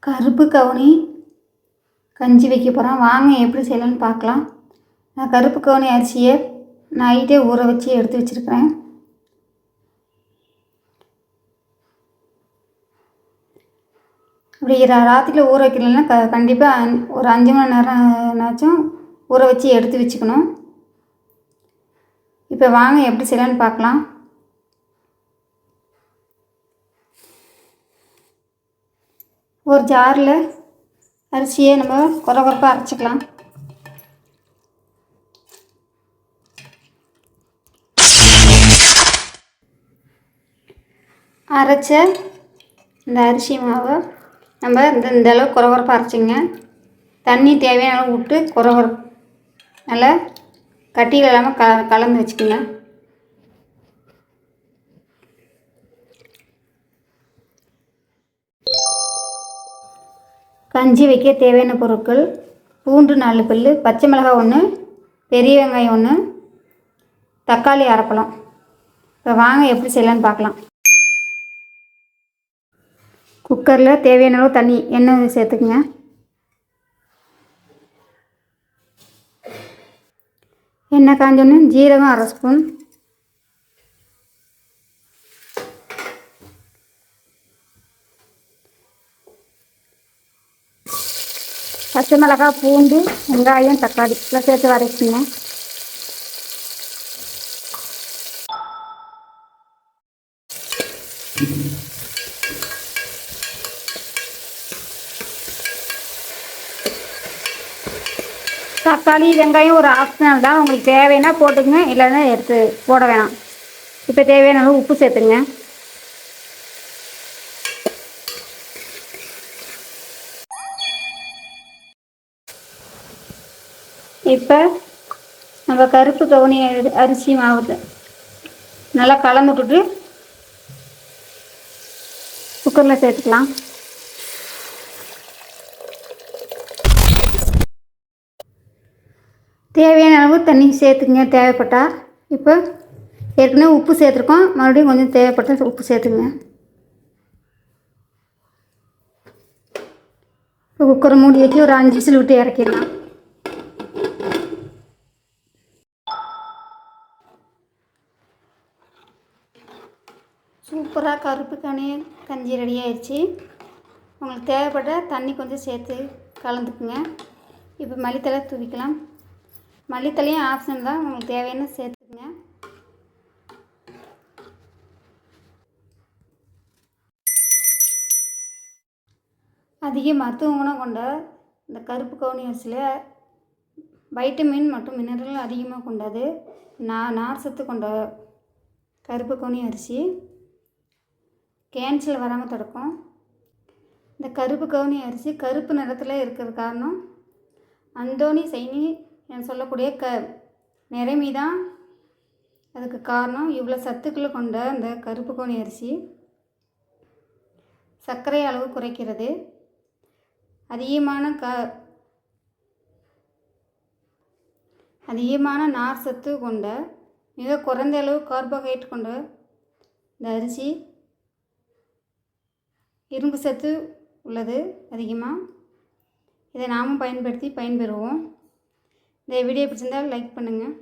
கருப்பு கவுனி கஞ்சி வைக்க போகிறோம் வாங்க எப்படி செய்யலாம்னு பார்க்கலாம். நான் கருப்பு கவுனி அரிசியை நைட்டே ஊற வச்சு எடுத்து வச்சுருக்கிறேன். அப்படி ரா- ராத்திரியில் ஊற வைக்கலன்னா க கண்டிப்பாக ஒரு அஞ்சு மணி நேரம்னாச்சும் ஊற வச்சு எடுத்து வச்சுக்கணும். இப்போ வாங்க எப்படி செய்யலான்னு பார்க்கலாம். ஒரு ஜாரில் அரிசியை நம்ம குறை குறைப்பாக அரைச்சிக்கலாம். அரைச்ச இந்த அரிசி மாவை நம்ம இந்த இந்த அளவு குறை குறைப்பாக அரைச்சிங்க தண்ணி தேவையான அளவு விட்டு குறை குறை நல்லா கட்டிகள் இல்லாமல் க கலந்து வச்சுக்கோங்க. கஞ்சி வைக்க தேவையான பொருட்கள் பூண்டு நாலு பல் பச்சை மிளகாய் ஒன்று பெரிய வெங்காயம் ஒன்று தக்காளி அரைப்பழம் இப்போ வாங்க எப்படி செய்யலான்னு பார்க்கலாம். குக்கரில் தேவையான அளவு தண்ணி எண்ணெய் சேர்த்துக்குங்க. எண்ணெய் காஞ்சோன்னு ஜீரகம் அரை ஸ்பூன் பச்சை மிளகாய் பூண்டு வெங்காயம் தக்காளி எல்லாம் சேர்த்து வதக்கிங்க தக்காளி வெங்காயம் ஒரு ஆப்ஷனல் தான் உங்களுக்கு தேவைன்னா போட்டுக்கங்க இல்லைன்னா எடுத்து போட வேணாம். இப்போ தேவையான அளவு உப்பு சேர்த்துங்க இப்போ நம்ம கருப்பு கவுனி அரிசி மாவு நல்லா கலந்து விட்டுட்டு குக்கரில் சேர்த்துக்கலாம். தேவையான அளவு தண்ணி சேர்த்துக்குங்க தேவைப்பட்டால் இப்போ ஏற்கனவே உப்பு சேர்த்துருக்கோம். மறுபடியும் கொஞ்சம் தேவைப்பட்டால் உப்பு சேர்த்துங்க இப்போ குக்கரை மூடி வச்சு ஒரு அஞ்சு விசில் விட்டு இறக்கிடலாம். சூப்பராக கருப்பு கனி கஞ்சி ரெடி ஆயிடுச்சு உங்களுக்கு தேவைப்பட்ட தண்ணி கொஞ்சம் சேர்த்து கலந்துக்குங்க. இப்போ மல்லித்தலை தூவிக்கலாம். மல்லித்தலையும் ஆப்ஷன் தான். உங்களுக்கு தேவையான சேர்த்துக்குங்க. அதிக மருத்துவ குணம் கொண்ட இந்த கருப்பு கவுனி அரிசியில் வைட்டமின் மற்றும் மினரல் அதிகமாக கொண்டது. நா நார் சத்து கொண்ட கருப்பு கவுனி அரிசி. கேன்சல் வராமல் தடுக்கும் இந்த கருப்பு கவுனி அரிசி கருப்பு நிறத்தில் இருக்கிற காரணம் அந்தோனி சைனி என சொல்லக்கூடிய க நிறமி தான் அதுக்கு காரணம் இவ்வளோ சத்துக்களை கொண்ட இந்த கருப்பு கவுனி அரிசி. சர்க்கரை அளவு குறைக்கிறது. அதிகமான க அதிகமான நார் சத்து கொண்ட மிக குறைந்த அளவு கார்போஹைட்ரேட் கொண்ட இந்த அரிசி. இரும்பு சத்து உள்ளது அதிகமாக இதை நாமும் பயன்படுத்தி பயன்பெறுவோம். இந்த வீடியோ பிடிச்சிருந்தால் லைக் பண்ணுங்கள்